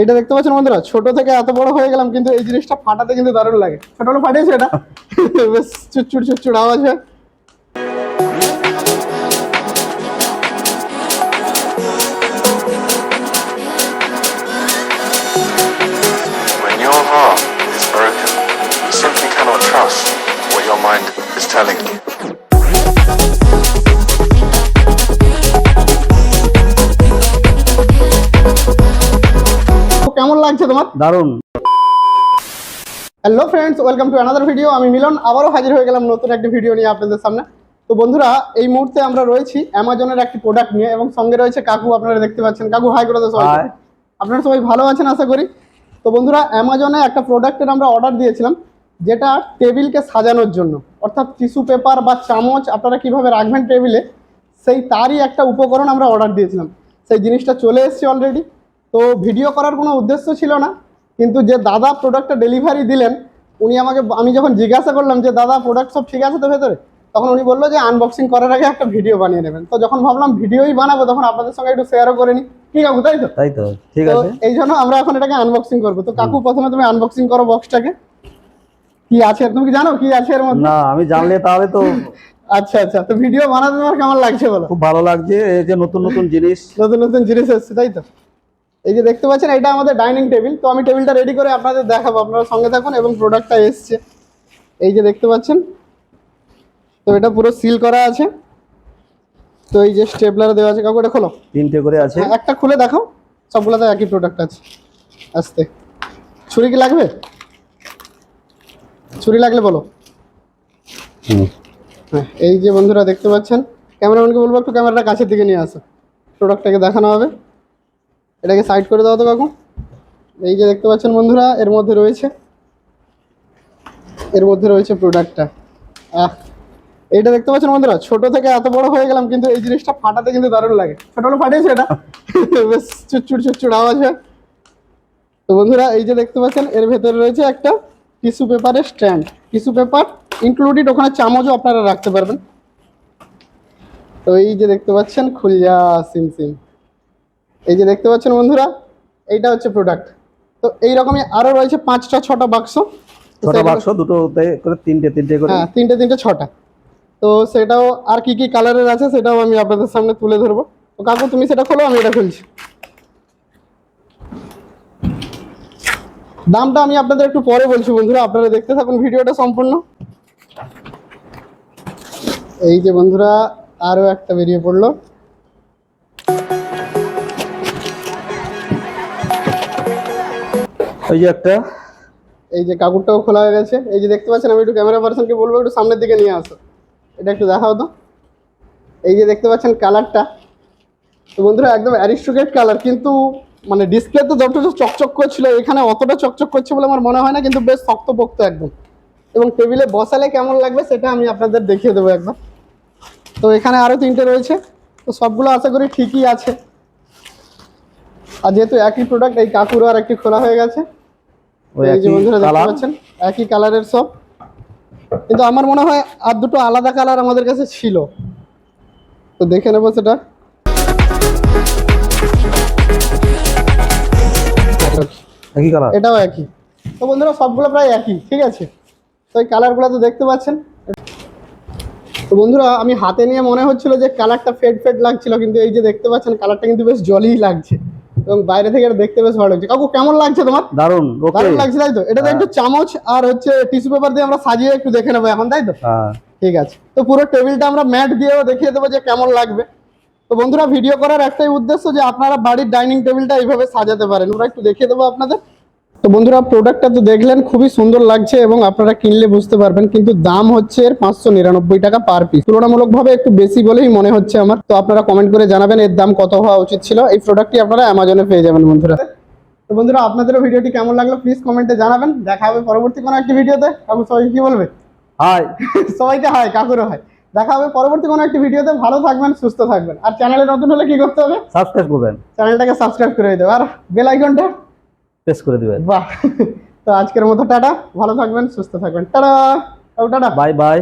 এটা দেখতে পাচ্ছেন বন্ধুরা, ছোট থেকে এত বড় হয়ে গেলাম, কিন্তু এই জিনিসটা ফাটাতে কিন্তু দারুণ লাগে। ছোট হলো ফাটিয়েছে এটা? বেশ, চুটচুট চুটচুট আওয়াজ হয়। Mind is telling you. কেমন লাগছে তোমার? দারুণ। Hello friends welcome to another video আমি মিলন আবারও হাজির হয়ে গেলাম নতুন একটি ভিডিও নিয়ে আপনাদের সামনে। তো বন্ধুরা এই মুহূর্তে আমরা রয়েছি অ্যামাজনের একটি প্রোডাক্ট নিয়ে এবং সঙ্গে রয়েছে কাকু আপনারা দেখতে পাচ্ছেন। কাকু হাই করে সবাই আপনারা সবাই ভালো আছেন আশা করি? তো বন্ধুরা অ্যামাজনে একটা প্রোডাক্টের আমরা অর্ডার দিয়েছিলাম যেটা টেবিলকে সাজানোর জন্য। অর্থাৎ টিস্যু পেপার বা চামচ আপনারা কীভাবে রাখবেন টেবিলে সেই তারই একটা উপকরণ আমরা অর্ডার দিয়েছিলাম। সেই জিনিসটা চলে এসেছে অলরেডি তো ভিডিও করার কোনো উদ্দেশ্য ছিল না কিন্তু যে দাদা প্রোডাক্টটা ডেলিভারি দিলেন উনি আমাকে আমি যখন জিজ্ঞাসা করলাম যে দাদা প্রোডাক্ট সব ঠিক আছে তো ভেতরে? তখন উনি বলল যে আনবক্সিং করার আগে একটা ভিডিও বানিয়ে নেবেন। তো যখন ভাবলাম ভিডিওই বানাবো তখন আপনাদের সঙ্গে একটু শেয়ারও করে নিই। ঠিক আছে তাই তো? তাই তো ঠিক আছে। এই জন্য আমরা এখন এটাকে আনবক্সিং করব। তো কাকু প্রথমে তুমি আনবক্সিং করো বক্সটাকে কি আছে? তুমি কি জানো কি আছে এর মধ্যে? না আমি জানলে তাহলে তো আচ্ছা আচ্ছা। তো ভিডিও বানাতে তোমার কেমন লাগছে বলো? খুব ভালো লাগছে এই যে নতুন নতুন জিনিস। নতুন নতুন জিনিস এসছে তাই তো? এই যে দেখতে পাচ্ছেন এটা আমাদের ডাইনিং টেবিল তো আমি টেবিলটা রেডি করে আপনাদের দেখাবো। আপনারা সঙ্গে থাকুন এবং প্রোডাক্টটা এসছে। এই যে দেখতে পাচ্ছেন তো এটা পুরো সিল করা আছে। তো এই যে স্টেপলার দেওয়া আছে। কাকু এটা খোলো। তিনটে করে আছে। হ্যাঁ, একটা খুলে দেখাও। সবগুলোতে একই প্রোডাক্ট আছে। আস্তে। ছুরি কি লাগবে? ছুরি লাগলে বলো। হুম। হ্যাঁ এই যে বন্ধুরা দেখতে পাচ্ছেন ক্যামেরাম্যানকে বলব একটু ক্যামেরাটা কাছের দিকে নিয়ে আসো। প্রোডাক্টটাকে দেখানো হবে। এটাকে সাইড করে দাও তো কাকু। এই যে দেখতে পাচ্ছেন বন্ধুরা, এর মধ্যে রয়েছে। এর মধ্যে রয়েছে প্রোডাক্টটা আহ, এইটা দেখতে পাচ্ছেন বন্ধুরা, ছোট থেকে এত বড় হয়ে গেলাম, কিন্তু এই জিনিসটা ফাটাতে কিন্তু দারুণ লাগে। ছোট হলো ফাটিয়েছে এটা? বেশ চুটচুট চুটচুট আওয়াজ হয়। তো বন্ধুরা, এই যে দেখতে পাচ্ছেন, এর ভেতরে রয়েছে একটা টিস্যু পেপারের স্ট্যান্ড টিস্যু পেপার ইনক্লুডেড ওখানে চামচও আপনারা রাখতে পারবেন। তো এই যে দেখতে পাচ্ছেন খুলিয়া সিম সিম। এই যে দেখতে পাচ্ছেন বন্ধুরা এইটা হচ্ছে প্রোডাক্ট তো এইরকমই আরও রয়েছে পাঁচটা ছটা বাক্স ছটা বাক্স দুটোতে করে তিনটে তিনটে করে। হ্যাঁ তিনটে তিনটে ছটা। তো সেটাও আর কি কি কালারের আছে সেটাও আমি আপনাদের সামনে তুলে ধরবো। তো কাকু তুমি সেটা খোলো আমি এটা খুলছি। দামটা আমি আপনাদের একটু পরে বলছি বন্ধুরা আপনারা দেখতে থাকুন ভিডিওটা সম্পূর্ণ। এই যে বন্ধুরা আরও একটা বেরিয়ে পড়ল। ওই যে একটা। এই যে কাকুরটাও খোলা হয়ে গেছে। এই যে দেখতে পাচ্ছেন, আমি একটু ক্যামেরা পার্সনকে বলব, একটু সামনের দিকে নিয়ে আসো। এটা একটু দেখাও তো। এই যে দেখতে পাচ্ছেন কালারটা তো বন্ধুরা, একদম অ্যারিস্টোকেট কালার কিন্তু মানে ডিসপ্লে তো যতটা চকচক করছিল, এখানে অতটা চকচক করছে বলে আমার মনে হয় না, কিন্তু বেশ শক্তপোক্ত একদম। এবং টেবিলে বসালে কেমন লাগবে, সেটা আমি আপনাদের দেখিয়ে দেবো একবার। তো এখানে আরও তিনটে রয়েছে। তো সবগুলো আশা করি ঠিকই আছে। আর যেহেতু একই প্রোডাক্ট এই কাকুরও আর একটি খোলা হয়ে গেছে। ওই একই কালার একই কালারের সব কিন্তু আমার মনে হয় আর দুটো আলাদা কালার আমাদের কাছে ছিল। তো দেখে নেব সেটা। একই কালার এটাও একই। তো বন্ধুরা সবগুলো প্রায় একই ঠিক আছে? তো এই কালারগুলো তো দেখতে পাচ্ছেন। তো বন্ধুরা আমি হাতে নিয়ে মনে হচ্ছিল যে কালারটা ফেড ফেড লাগছিল কিন্তু এই যে দেখতে পাচ্ছেন কালারটা কিন্তু বেশ জলই লাগছে। এবং বাইরে থেকে এটা দেখতে বেশ ভালো লাগছে। কাকু কেমন লাগছে তোমার? দারুণ দারুণ লাগছে তাই তো? এটা একটু চামচ আর হচ্ছে টিস্যু পেপার দিয়ে আমরা সাজিয়ে একটু দেখে নেব এখন তাই তো? হ্যাঁ। ঠিক আছে। তো পুরো টেবিলটা আমরা ম্যাট দিয়েও দেখিয়ে দেবো যে কেমন লাগবে। তো বন্ধুরা ভিডিও করার একটাই উদ্দেশ্য যে আপনারা বাড়ির ডাইনিং টেবিলটা এইভাবে সাজাতে পারেন। ওরা একটু দেখিয়ে দেবো আপনাদের। তো বন্ধুরা প্রোডাক্টটা তো দেখলেন খুবই সুন্দর লাগছে এবং আপনারা কিনলে বুঝতে পারবেন কিন্তু দাম হচ্ছে এর পাঁচশো নিরানব্বই টাকা পার পিস তুলনামূলকভাবে একটু বেশি বলেই মনে হচ্ছে আমার। তো আপনারা কমেন্ট করে জানাবেন এর দাম কত হওয়া উচিত ছিল। এই প্রোডাক্টটি আপনারা অ্যামাজনে পেয়ে যাবেন বন্ধুরা। তো বন্ধুরা আপনাদেরও ভিডিওটি কেমন লাগল প্লিজ কমেন্টে জানাবেন। দেখা হবে পরবর্তী কোনো একটি ভিডিওতে। কাকু সবাই কি বলবে? হাই। সবাইকে হয় কাকুরও হয় দেখা হবে পরবর্তী কোনো একটি ভিডিওতে। ভালো থাকবেন সুস্থ থাকবেন। আর চ্যানেলে নতুন হলে কি করতে হবে? সাবস্ক্রাইব করবেন। চ্যানেলটাকে সাবস্ক্রাইব করে দিতে হবে আর বেল আইকনটা প্রেস করে দিবেন। বাহ। তো আজকের মতো টাটা। ভালো থাকবেন সুস্থ থাকবেন। টাটা। টাটা। Bye bye